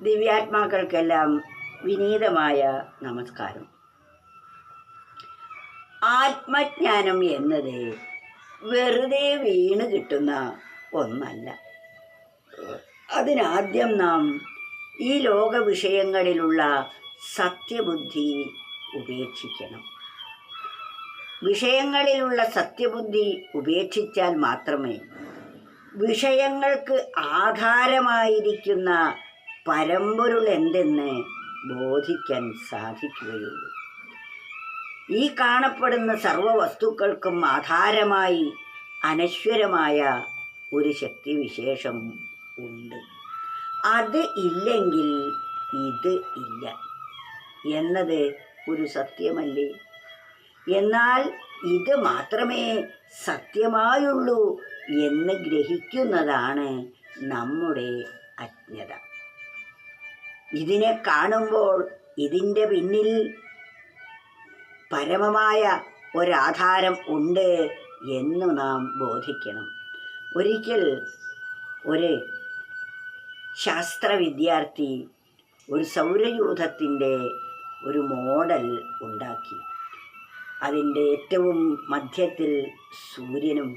ദിവ്യാത്മാക്കൾക്കെല്ലാം വിനീതമായ നമസ്കാരം. ആത്മജ്ഞാനം എന്നത് വെറുതെ വീണ് കിട്ടുന്ന ഒന്നല്ല. അതിനാദ്യം നാം ഈ ലോക വിഷയങ്ങളിലുള്ള സത്യബുദ്ധി ഉപേക്ഷിക്കണം. വിഷയങ്ങളിലുള്ള സത്യബുദ്ധി ഉപേക്ഷിച്ചാൽ മാത്രമേ വിഷയങ്ങൾക്ക് ആധാരമായിരിക്കുന്ന പരമ്പൊരുൾ എന്തെന്ന് ബോധിക്കാൻ സാധിക്കുകയുള്ളൂ. ഈ കാണപ്പെടുന്ന സർവ വസ്തുക്കൾക്കും ആധാരമായി അനശ്വരമായ ഒരു ശക്തിവിശേഷം ഉണ്ട്. അത് ഇല്ലെങ്കിൽ ഇത് ഇല്ല എന്നത് ഒരു സത്യമല്ലേ? എന്നാൽ ഇത് മാത്രമേ സത്യമായുള്ളൂ എന്ന് ഗ്രഹിക്കുന്നതാണ് നമ്മുടെ അജ്ഞത. ഇതിനെ കാണുമ്പോൾ ഇതിന്റെ പിന്നിൽ പരമമായ ഒരാധാരം ഉണ്ട് എന്ന് നാം ബോധിക്കണം. ഒരിക്കൽ ഒരു ശാസ്ത്ര വിദ്യാർത്ഥി ഒരു സൗരയൂഥത്തിന്റെ ഒരു മോഡൽ ഉണ്ടാക്കി. അതിന്റെ ഏറ്റവും മധ്യത്തിൽ സൂര്യനും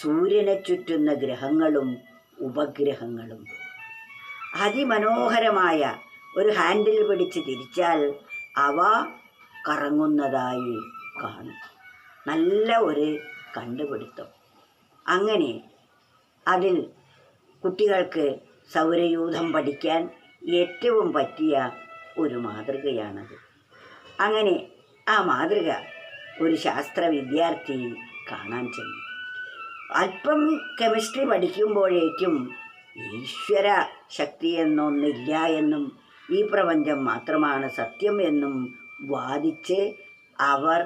സൂര്യനെ ചുറ്റുന്ന ഗ്രഹങ്ങളും ഉപഗ്രഹങ്ങളും. അതിമനോഹരമായ ഒരു ഹാൻഡിൽ പിടിച്ച് തിരിച്ചാൽ അവ കറങ്ങുന്നതായി കാണും. നല്ല ഒരു കണ്ടുപിടുത്തം. അങ്ങനെ അതിൽ കുട്ടികൾക്ക് സൗരയൂഥം പഠിക്കാൻ ഏറ്റവും പറ്റിയ ഒരു മാതൃകയാണത്. അങ്ങനെ ആ മാതൃക ഒരു ശാസ്ത്ര വിദ്യാർത്ഥി കാണാൻ ചെന്നു. അല്പം കെമിസ്ട്രി പഠിക്കുമ്പോഴേക്കും ഈശ്വര ശക്തിയെന്നൊന്നില്ല എന്നും ഈ പ്രപഞ്ചം മാത്രമാണ് സത്യം എന്നും വാദിച്ച് അവർ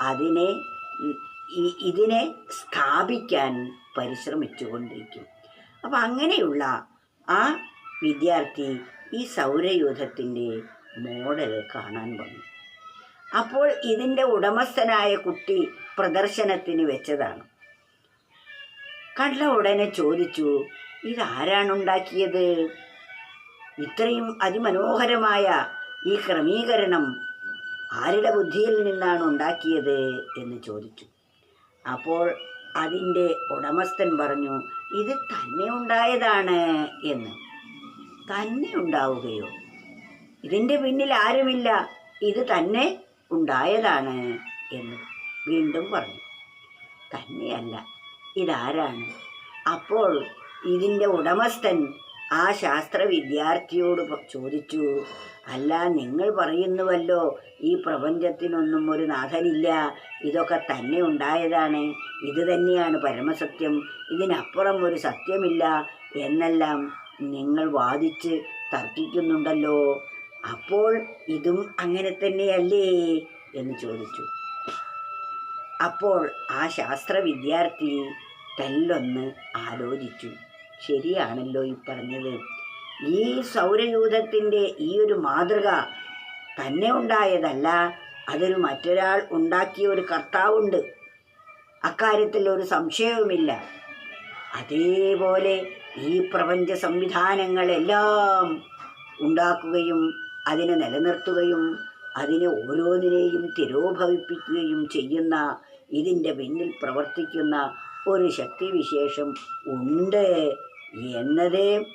അതിനെ ഇതിനെ സ്ഥാപിക്കാൻ പരിശ്രമിച്ചു കൊണ്ടിരിക്കും അപ്പം അങ്ങനെയുള്ള ആ വിദ്യാർത്ഥി ഈ സൗരയൂഥത്തിന്റെ മോഡൽ കാണാൻ വന്നു. അപ്പോൾ ഇതിന്റെ ഉടമസ്ഥനായ കുട്ടി പ്രദർശനത്തിന് വെച്ചതാണ്. കണ്ട ഉടനെ ചോദിച്ചു ഇതാരാണ് ഉണ്ടാക്കിയത് ഇത്രയും അതിമനോഹരമായ ഈ ക്രമീകരണം ആരുടെ ബുദ്ധിയിൽ നിന്നാണ് ഉണ്ടാക്കിയത് എന്ന് ചോദിച്ചു. അപ്പോൾ അതിന്റെ ഉടമസ്ഥൻ പറഞ്ഞു ഇത് തന്നെ ഉണ്ടായതാണ് എന്ന്. തന്നെ ഉണ്ടാവുകയോ? ഇതിന്റെ പിന്നിൽ ആരുമില്ല. ഇത് തന്നെ ഉണ്ടായതാണ് എന്ന് വീണ്ടും പറഞ്ഞു. തന്നെയല്ല. ഇതാരാണ്? അപ്പോൾ ഇതിന്റെ ഉടമസ്ഥൻ ആ ശാസ്ത്ര വിദ്യാർത്ഥിയോട് ചോദിച്ചു അല്ല നിങ്ങൾ പറയുന്നുവല്ലോ ഈ പ്രപഞ്ചത്തിനൊന്നും ഒരു നാഥനില്ല ഇതൊക്കെ തന്നെ ഉണ്ടായതാണ് ഇത് തന്നെയാണ് പരമസത്യം ഇതിനപ്പുറം ഒരു സത്യമില്ല എന്നെല്ലാം നിങ്ങൾ വാദിച്ച് തർക്കിക്കുന്നുണ്ടല്ലോ അപ്പോൾ ഇതും അങ്ങനെ തന്നെയല്ലേ? എന്ന് ചോദിച്ചു. അപ്പോൾ ആ ശാസ്ത്ര വിദ്യാർത്ഥി തെല്ലൊന്ന് ആലോചിച്ചു. ശരിയാണല്ലോ ഈ പറഞ്ഞത്. ഈ സൗരയൂഥത്തിന്റെ ഈ ഒരു മാതൃക തന്നെ ഉണ്ടായതല്ല അതൊരു മറ്റൊരാൾ ഉണ്ടാക്കിയ ഒരു കർത്താവുണ്ട്. അക്കാര്യത്തിൽ ഒരു സംശയവുമില്ല. അതേപോലെ ഈ പ്രപഞ്ച സംവിധാനങ്ങളെല്ലാം ഉണ്ടാക്കുകയും അതിനെ നിലനിർത്തുകയും അതിനെ ഓരോന്നിനെയും തിരോഭവിപ്പിക്കുകയും ചെയ്യുന്ന ഇതിന്റെ പിന്നിൽ പ്രവർത്തിക്കുന്ന ഒരു ശക്തിവിശേഷം ഉണ്ട്. എന്നത്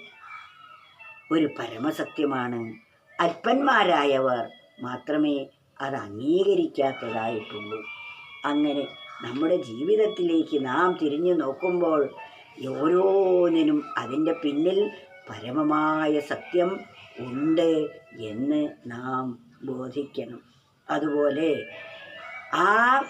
ഒരു പരമസത്യമാണ്. അല്പന്മാരായവർ മാത്രമേ അത് അംഗീകരിക്കാത്തതായിട്ടുള്ളൂ. അങ്ങനെ നമ്മുടെ ജീവിതത്തിലേക്ക് നാം തിരിഞ്ഞു നോക്കുമ്പോൾ ഓരോന്നിനും അതിന്റെ പിന്നിൽ പരമമായ സത്യം ഉണ്ട് എന്ന് നാം ബോധിക്കണം. അതുപോലെ ആ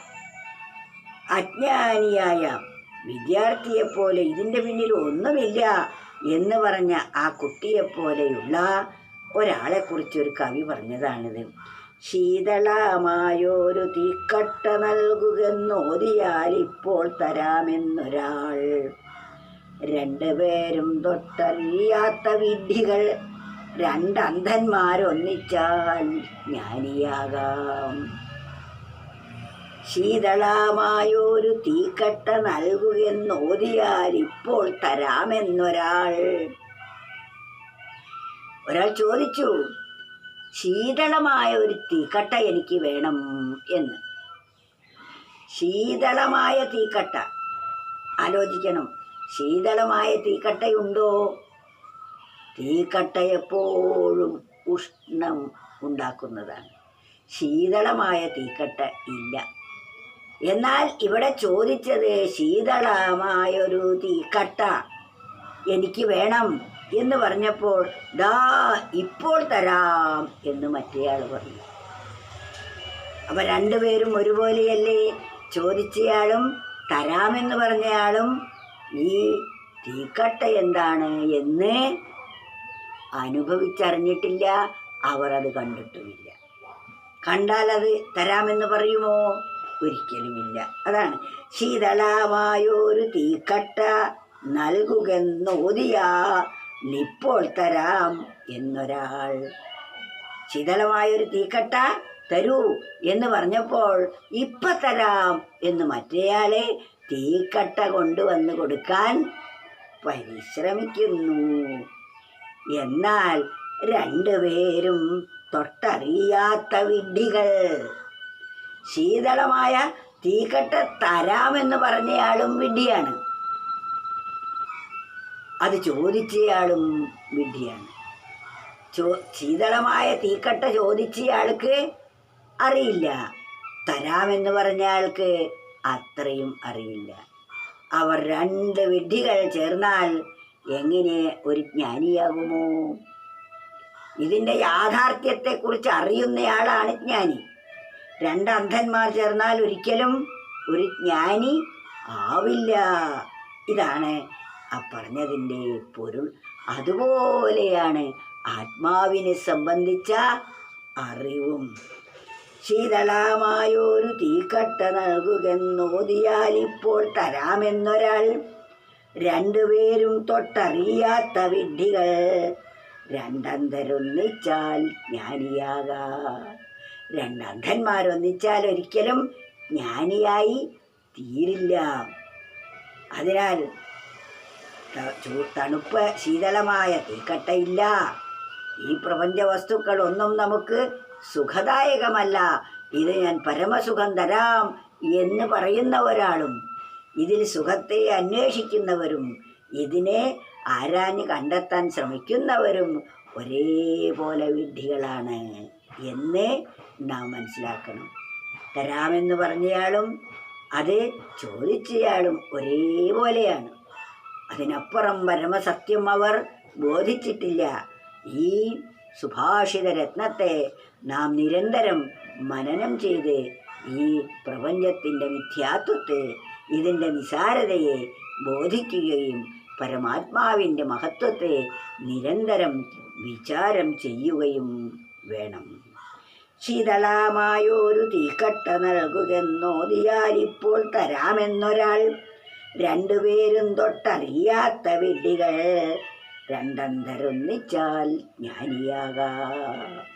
അജ്ഞാനിയായ വിദ്യാർത്ഥിയെപ്പോലെ ഇതിന്റെ പിന്നിൽ ഒന്നുമില്ല എന്ന് പറഞ്ഞ ആ കുട്ടിയെപ്പോലെയുള്ള ഒരാളെക്കുറിച്ച് ഒരു കവി പറഞ്ഞതാണിത്. ശീതളമായൊരു തീക്കട്ട നൽകുകെന്നോതിയാൽ ഇപ്പോൾ തരാമെന്നൊരാൾ. രണ്ടുപേരും തൊട്ടറിയാത്ത വിഡ്ഢികൾ. രണ്ടന്ധന്മാരൊന്നിച്ചാൽ ജ്ഞാനിയാകാം ശീതളമായൊരു തീക്കട്ട നൽകുകയെന്നോതിയാൽ ഇപ്പോൾ തരാമെന്നൊരാൾ. ഒരാൾ ചോദിച്ചു ശീതളമായ ഒരു തീക്കട്ട എനിക്ക് വേണം എന്ന്. ശീതളമായ തീക്കട്ട. ആലോചിക്കണം ശീതളമായ തീക്കട്ടയുണ്ടോ? തീക്കട്ട എപ്പോഴും ഉഷ്ണം ഉണ്ടാക്കുന്നതാണ്. ശീതളമായ തീക്കട്ട ഇല്ല. എന്നാൽ ഇവിടെ ചോദിച്ചത് ശീതളമായൊരു തീക്കട്ട എനിക്ക് വേണം എന്ന് പറഞ്ഞപ്പോൾ ദാ ഇപ്പോൾ തരാം എന്ന് മറ്റേയാൾ പറഞ്ഞു. അപ്പൊ രണ്ടുപേരും ഒരുപോലെയല്ലേ? ചോദിച്ചയാളും തരാമെന്ന് പറഞ്ഞയാളും ഈ തീക്കട്ട എന്താണ് എന്ന് അനുഭവിച്ചറിഞ്ഞിട്ടില്ല അവർ അത് കണ്ടിട്ടുമില്ല. കണ്ടാൽ അത് തരാമെന്ന് പറയുമോ? ഒരിക്കലുമില്ല. അതാണ്. ശീതളമായൊരു തീക്കട്ട നൽകുകെന്നോതിയാ ഇപ്പോൾ തരാം എന്നൊരാൾ. ശീതളമായൊരു തീക്കട്ട തരൂ എന്ന് പറഞ്ഞപ്പോൾ ഇപ്പൊ തരാം എന്ന് മറ്റേയാളെ തീക്കട്ട കൊണ്ടുവന്ന് കൊടുക്കാൻ പരിശ്രമിക്കുന്നു. എന്നാൽ രണ്ടുപേരും തൊട്ടറിയാത്ത വിഡ്ഢികൾ. ശീതളമായ തീക്കട്ട തരാമെന്ന് പറഞ്ഞയാളും വിഡ്ഢിയാണ്. അത് ചോദിച്ചയാളും വിഡ്ഢിയാണ്. ചോ ശീതളമായ തീക്കട്ട ചോദിച്ചയാൾക്ക് അറിയില്ല. തരാമെന്ന് പറഞ്ഞയാൾക്ക് അത്രയും അറിയില്ല. അവർ രണ്ട് വിഡ്ഢികൾ ചേർന്നാൽ എങ്ങനെ ഒരു ജ്ഞാനിയാകുമോ? ഇതിന്റെ യാഥാർത്ഥ്യത്തെക്കുറിച്ച് അറിയുന്നയാളാണ് ജ്ഞാനി. രണ്ട് അന്ധന്മാർ ചേർന്നാൽ ഒരിക്കലും ഒരു ജ്ഞാനി ആവില്ല. ഇതാണ് ആ പറഞ്ഞതിന്റെ പൊരുൾ. അതുപോലെയാണ് ആത്മാവിനെ സംബന്ധിച്ച അറിവും. ശീതളമായൊരു തീക്കട്ട നൽകുകെന്നോതിയാൽ ഇപ്പോൾ തരാമെന്നൊരാൾ. രണ്ടുപേരും തൊട്ടറിയാത്ത വിഡ്ഢികൾ. രണ്ടന്തരൊന്നിച്ചാൽ ജ്ഞാനിയാകാ. രണ്ടന്ധന്മാരൊന്നിച്ചാൽ ഒരിക്കലും ജ്ഞാനിയായി തീരില്ല. അതിനാൽ തണുപ്പ് ശീതളമായ തീക്കട്ടയില്ല. ഈ പ്രപഞ്ച വസ്തുക്കൾ ഒന്നും നമുക്ക് സുഖദായകമല്ല. ഇത് ഞാൻ പരമസുഖം തരാം എന്ന് പറയുന്ന ഒരാളും ഇതിൽ സുഖത്തെ അന്വേഷിക്കുന്നവരും ഇതിനെ ആരാഞ്ഞ് കണ്ടെത്താൻ ശ്രമിക്കുന്നവരും ഒരേപോലെ വിഡ്ഢികളാണ്. എന്ന് നാം മനസ്സിലാക്കണം. തരാമെന്ന് പറഞ്ഞയാളും അത് ചോദിച്ചയാളും ഒരേപോലെയാണ്. അതിനപ്പുറം പരമസത്യം അവർ ബോധിച്ചിട്ടില്ല. ഈ സുഭാഷിത രത്നത്തെ നാം നിരന്തരം മനനം ചെയ്ത് ഈ പ്രപഞ്ചത്തിന്റെ മിഥ്യാത്വത്തെ ഇതിന്റെ നിസാരതയെ ബോധിക്കുകയും പരമാത്മാവിന്റെ മഹത്വത്തെ നിരന്തരം വിചാരം ചെയ്യുകയും വേണം. ശീതളമായൊരു തീക്കട്ട നൽകുകെന്നോ ഇപ്പോൾ തരാമെന്നൊരാൾ. രണ്ടുപേരും തൊട്ടറിയാത്ത വിഡ്ഢികൾ രണ്ടന്തരൊന്നിച്ചാൽ ജ്ഞാനിയാകാം.